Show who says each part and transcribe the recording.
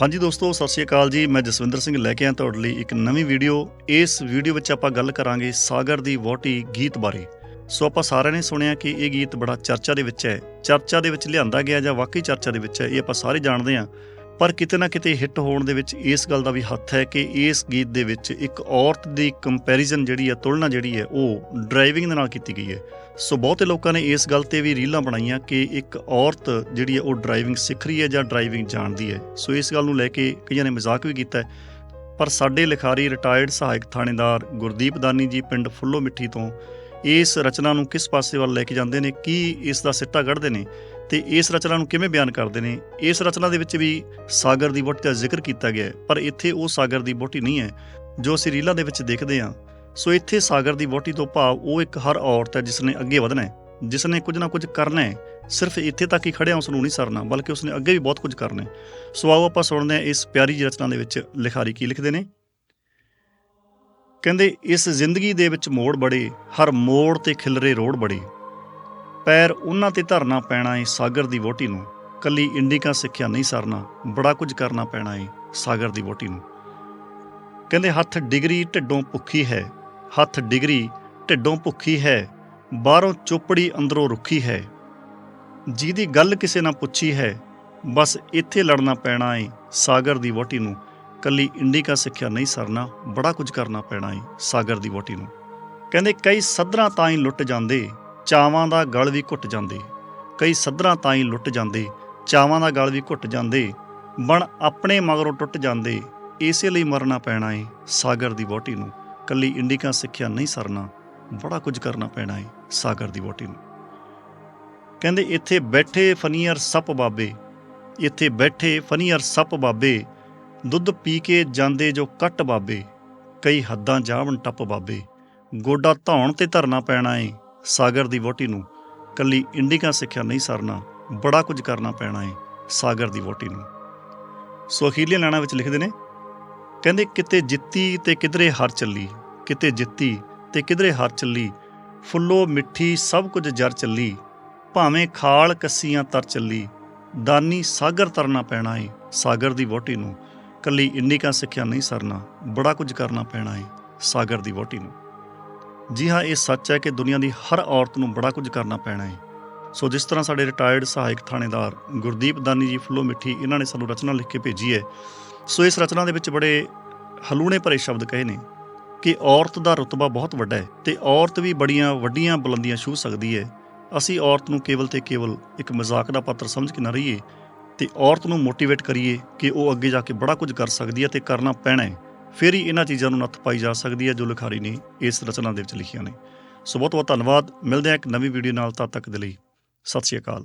Speaker 1: ਹਾਂਜੀ ਦੋਸਤੋ, ਸਤਿ ਸ਼੍ਰੀ ਅਕਾਲ ਜੀ। ਮੈਂ ਜਸਵਿੰਦਰ ਸਿੰਘ ਲੈ ਕੇ ਆਇਆ ਤੁਹਾਡੇ ਲਈ ਇੱਕ ਨਵੀਂ ਵੀਡੀਓ। ਇਸ ਵੀਡੀਓ ਵਿੱਚ ਆਪਾਂ ਗੱਲ ਕਰਾਂਗੇ ਸਾਗਰ ਦੀ ਵੋਟੀ ਗੀਤ ਬਾਰੇ। ਸੋ ਆਪਾਂ ਸਾਰਿਆਂ ਨੇ ਸੁਣਿਆ ਕਿ ਇਹ ਗੀਤ ਬੜਾ ਚਰਚਾ ਦੇ ਵਿੱਚ ਹੈ। ਚਰਚਾ ਦੇ ਵਿੱਚ ਲਿਆਂਦਾ ਗਿਆ ਜਾਂ ਵਾਕਈ ਚਰਚਾ ਦੇ ਵਿੱਚ ਹੈ, ਇਹ ਆਪਾਂ ਸਾਰੇ ਜਾਣਦੇ ਹਾਂ। ਪਰ ਕਿਤੇ ਨਾ ਕਿਤੇ ਹਿੱਟ ਹੋਣ ਦੇ ਵਿੱਚ ਇਸ ਗੱਲ ਦਾ ਵੀ ਹੱਥ ਹੈ ਕਿ ਇਸ ਗੀਤ ਦੇ ਵਿੱਚ ਇੱਕ ਔਰਤ ਦੀ ਕੰਪੈਰੀਜ਼ਨ ਜਿਹੜੀ ਹੈ, ਤੁਲਨਾ ਜਿਹੜੀ ਹੈ, ਉਹ ਡਰਾਈਵਿੰਗ ਦੇ ਨਾਲ ਕੀਤੀ ਗਈ ਹੈ। ਸੋ ਬਹੁਤੇ ਲੋਕਾਂ ਨੇ ਇਸ ਗੱਲ ਤੇ ਵੀ ਰੀਲਾਂ ਬਣਾਈਆਂ ਕਿ ਇੱਕ ਔਰਤ ਜਿਹੜੀ ਹੈ ਉਹ ਡਰਾਈਵਿੰਗ ਸਿੱਖ ਰਹੀ ਹੈ ਜਾਂ ਡਰਾਈਵਿੰਗ ਜਾਣਦੀ ਹੈ। ਸੋ ਇਸ ਗੱਲ ਨੂੰ ਲੈ ਕੇ ਕਈਆਂ ਨੇ ਮਜ਼ਾਕ ਵੀ ਕੀਤਾ ਪਰ ਸਾਡੇ ਲਿਖਾਰੀ ਰਿਟਾਇਰਡ ਸਹਾਇਕ ਥਾਣੇਦਾਰ ਗੁਰਦੀਪ ਦਾਨੀ ਜੀ ਪਿੰਡ ਫੁੱਲੋ ਮਿੱਠੀ ਤੋਂ ਇਸ ਰਚਨਾ ਨੂੰ ਕਿਸ ਪਾਸੇ ਵੱਲ ਲੈ ਕੇ ਜਾਂਦੇ ਨੇ, ਕੀ ਇਸ ਦਾ ਸਿੱਟਾ ਕੱਢਦੇ ਨੇ ਤੇ ਇਸ ਰਚਨਾ ਨੂੰ ਕਿਵੇਂ ਬਿਆਨ ਕਰਦੇ ਨੇ? ਇਸ ਰਚਨਾ ਦੇ ਵਿੱਚ ਵੀ ਸਾਗਰ ਦੀ ਬੁੱਟ ਦਾ ਜ਼ਿਕਰ ਕੀਤਾ ਗਿਆ ਹੈ, ਪਰ ਇੱਥੇ ਉਹ ਸਾਗਰ ਦੀ ਵੋਟੀ ਨਹੀਂ ਹੈ, ਜੋ ਅਸੀਂ ਰੀਲਾਂ ਦੇ ਵਿੱਚ ਦੇਖਦੇ ਹਾਂ। ਸੋ ਇੱਥੇ ਸਾਗਰ ਦੀ ਵੋਟੀ ਤੋਂ ਭਾਵ ਉਹ ਇੱਕ ਹਰ ਔਰਤ ਹੈ ਜਿਸ ਨੇ ਅੱਗੇ ਵਧਣਾ ਹੈ, ਜਿਸ ਨੇ ਕੁਝ ਨਾ ਕੁਝ ਕਰਨਾ ਹੈ। ਸਿਰਫ ਇੱਥੇ ਤੱਕ ਹੀ ਖੜਿਆ ਉਸ ਨੂੰ ਨਹੀਂ ਸਰਨਾ, ਬਲਕਿ ਉਸ ਨੇ ਅੱਗੇ ਵੀ ਬਹੁਤ ਕੁਝ ਕਰਨਾ ਹੈ। ਸੋ ਆਓ ਆਪਾਂ ਸੁਣਦੇ ਹਾਂ ਇਸ ਪਿਆਰੀ ਜਿਹੀ ਰਚਨਾ ਦੇ ਵਿੱਚ ਲਿਖਾਰੀ ਕੀ ਲਿਖਦੇ ਨੇ। ਕਹਿੰਦੇ, ਇਸ ਜ਼ਿੰਦਗੀ ਦੇ ਵਿੱਚ ਮੋੜ ਬੜੇ, ਹਰ ਮੋੜ ਤੇ ਖਿਲਰੇ ਰੋੜ ਬੜੇ। ਪੈਰ ਉਹਨਾਂ ਤੇ ਧਰਨਾ ਪੈਣਾ ਏ ਸਾਗਰ ਦੀ ਵੋਟੀ ਨੂੰ। ਕੱਲੀ ਇੰਡੀਕਾ ਸਿੱਖਿਆ ਨਹੀਂ ਸਰਨਾ, ਬੜਾ ਕੁਝ ਕਰਨਾ ਪੈਣਾ ਏ ਸਾਗਰ ਦੀ ਵੋਟੀ ਨੂੰ। ਕਹਿੰਦੇ, ਹੱਥ ਡਿਗਰੀ ਢਿੱਡੋਂ ਭੁੱਖੀ ਹੈ ਹੱਥ ਡਿਗਰੀ, ਢਿੱਡੋਂ ਭੁੱਖੀ ਹੈ, ਬਾਹਰੋਂ ਚੋਪੜੀ ਅੰਦਰੋਂ ਰੁੱਖੀ ਹੈ। ਜਿਹਦੀ ਗੱਲ ਕਿਸੇ ਨਾਲ ਪੁੱਛੀ ਹੈ, ਬਸ ਇੱਥੇ ਲੜਨਾ ਪੈਣਾ ਏ, ਸਾਗਰ ਦੀ ਵੋਟੀ ਨੂੰ। ਕੱਲੀ ਇੰਡੀਕਾ ਸਿੱਖਿਆ ਨਹੀਂ ਸਰਨਾ, ਬੜਾ ਕੁਝ ਕਰਨਾ ਪੈਣਾ ਏ, ਸਾਗਰ ਦੀ ਵੋਟੀ ਨੂੰ। ਕਹਿੰਦੇ ਕਈ ਸੱਧਰਾਂ ਤਾਂ ਹੀ ਲੁੱਟ ਜਾਂਦੇ, ਚਾਵਾਂ ਦਾ ਗਲ ਵੀ ਘੁੱਟ ਜਾਂਦੇ। ਕਈ ਸੱਧਰਾਂ ਤਾਂ ਹੀ ਲੁੱਟ ਜਾਂਦੇ, ਚਾਵਾਂ ਦਾ ਗਲ ਵੀ ਘੁੱਟ ਜਾਂਦੇ। ਬਣ ਆਪਣੇ ਮਗਰੋਂ ਟੁੱਟ ਜਾਂਦੇ, ਇਸੇ ਲਈ ਮਰਨਾ ਪੈਣਾ ਏ, ਸਾਗਰ ਦੀ ਵੋਟੀ ਨੂੰ। ਕੱਲੀ ਇੰਡੀਕਾ ਸਿੱਖਿਆ ਨਹੀਂ ਸਰਨਾ, ਬੜਾ ਕੁਝ ਕਰਨਾ ਪੈਣਾ ਏ ਸਾਗਰ ਦੀ ਵੋਟੀ ਨੂੰ। ਕਹਿੰਦੇ, ਇੱਥੇ ਬੈਠੇ ਫਨੀਅਰ ਸੱਪ ਬਾਬੇ, ਇੱਥੇ ਬੈਠੇ ਫਨੀਅਰ ਸੱਪ ਬਾਬੇ, ਦੁੱਧ ਪੀ ਕੇ ਜਾਂਦੇ ਜੋ ਕੱਟ ਬਾਬੇ, ਕਈ ਹੱਦਾਂ ਜਾਵਣ ਟੱਪ ਬਾਬੇ, ਗੋਡਾ ਧੌਣ ਤੇ ਧਰਨਾ ਪੈਣਾ ਏ ਸਾਗਰ ਦੀ ਵੋਟੀ ਨੂੰ। ਕੱਲੀ ਇੰਡੀਕਾ ਸਿੱਖਿਆ ਨਹੀਂ ਸਰਨਾ, ਬੜਾ ਕੁਝ ਕਰਨਾ ਪੈਣਾ ਏ ਸਾਗਰ ਦੀ ਵੋਟੀ ਨੂੰ। ਸੋ ਅਖੀਰਲੀਆਂ ਲਾਣਾ ਵਿੱਚ ਲਿਖਦੇ ਨੇ ਕਹਿੰਦੇ ਕਿਤੇ ਜਿੱਤੀ ਤੇ ਕਿਧਰੇ ਹਾਰ ਚੱਲੀ, ਕਿਤੇ ਜਿੱਤੀ ਤੇ ਕਿਧਰੇ ਹਾਰ ਚੱਲੀ, ਫੁੱਲੋ ਮਿੱਠੀ ਸਭ ਕੁਝ ਜਰ ਚੱਲੀ, ਭਾਵੇਂ ਖਾਲ ਕੱਸੀਆਂ ਤਰ ਚੱਲੀ, ਦਾਨੀ ਸਾਗਰ ਤਰਨਾ ਪੈਣਾ ਏ, ਸਾਗਰ ਦੀ ਵੋਟੀ ਨੂੰ। ਕੱਲੀ ਇੰਡੀਕਾ ਸਿੱਖਿਆ ਨਹੀਂ ਸਰਨਾ, ਬੜਾ ਕੁਝ ਕਰਨਾ ਪੈਣਾ ਏ, ਸਾਗਰ ਦੀ ਵੋਟੀ ਨੂੰ। ਜੀ ਹਾਂ, ਇਹ ਸੱਚ ਹੈ ਕਿ ਦੁਨੀਆ ਦੀ ਹਰ ਔਰਤ ਨੂੰ ਬੜਾ ਕੁਝ ਕਰਨਾ ਪੈਣਾ ਏ। ਸੋ ਜਿਸ ਤਰ੍ਹਾਂ ਸਾਡੇ ਰਿਟਾਇਰਡ ਸਹਾਇਕ ਥਾਣੇਦਾਰ ਗੁਰਦੀਪ ਦਾਨੀ ਜੀ ਫੁੱਲੋ ਮਿੱਠੀ ਇਹਨਾਂ ਨੇ ਸਾਨੂੰ ਰਚਨਾ ਲਿਖ ਕੇ ਭੇਜੀ ਹੈ ਸੋ ਇਸ ਰਚਨਾ ਦੇ ਵਿੱਚ ਬੜੇ ਹਲੂਣੇ ਭਰੇ ਸ਼ਬਦ ਕਹੇ ਨੇ ਕਿ ਔਰਤ ਦਾ ਰੁਤਬਾ ਬਹੁਤ ਵੱਡਾ ਹੈ ਤੇ ਔਰਤ ਵੀ ਬੜੀਆਂ ਵੱਡੀਆਂ ਬੁਲੰਦੀਆਂ ਛੂਹ ਸਕਦੀ ਹੈ। ਅਸੀਂ ਔਰਤ ਨੂੰ ਕੇਵਲ ਤੇ ਕੇਵਲ ਇੱਕ ਮਜ਼ਾਕ ਦਾ ਪਾਤਰ ਸਮਝ ਕੇ ਨਾ ਰਹੀਏ ਤੇ ਔਰਤ ਨੂੰ ਮੋਟੀਵੇਟ ਕਰੀਏ ਕਿ ਉਹ ਅੱਗੇ ਜਾ ਕੇ ਬੜਾ ਕੁਝ ਕਰ ਸਕਦੀ ਹੈ ਤੇ ਕਰਨਾ ਪੈਣਾ ਹੈ। ਫਿਰ ਹੀ ਇਹਨਾਂ ਚੀਜ਼ਾਂ ਨੂੰ ਨੱਥ ਪਾਈ ਜਾ ਸਕਦੀ ਹੈ ਜੋ ਲਿਖਾਰੀ ਨੇ ਇਸ ਰਚਨਾ ਦੇ ਵਿੱਚ ਲਿਖੀਆਂ ਨੇ। ਸੋ ਬਹੁਤ ਬਹੁਤ ਧੰਨਵਾਦ। ਮਿਲਦੇ ਹਾਂ ਇੱਕ ਨਵੀਂ ਵੀਡੀਓ ਨਾਲ ਤਦ ਤੱਕ ਦੇ ਲਈ। ਸਤਿ ਸ਼੍ਰੀ ਅਕਾਲ।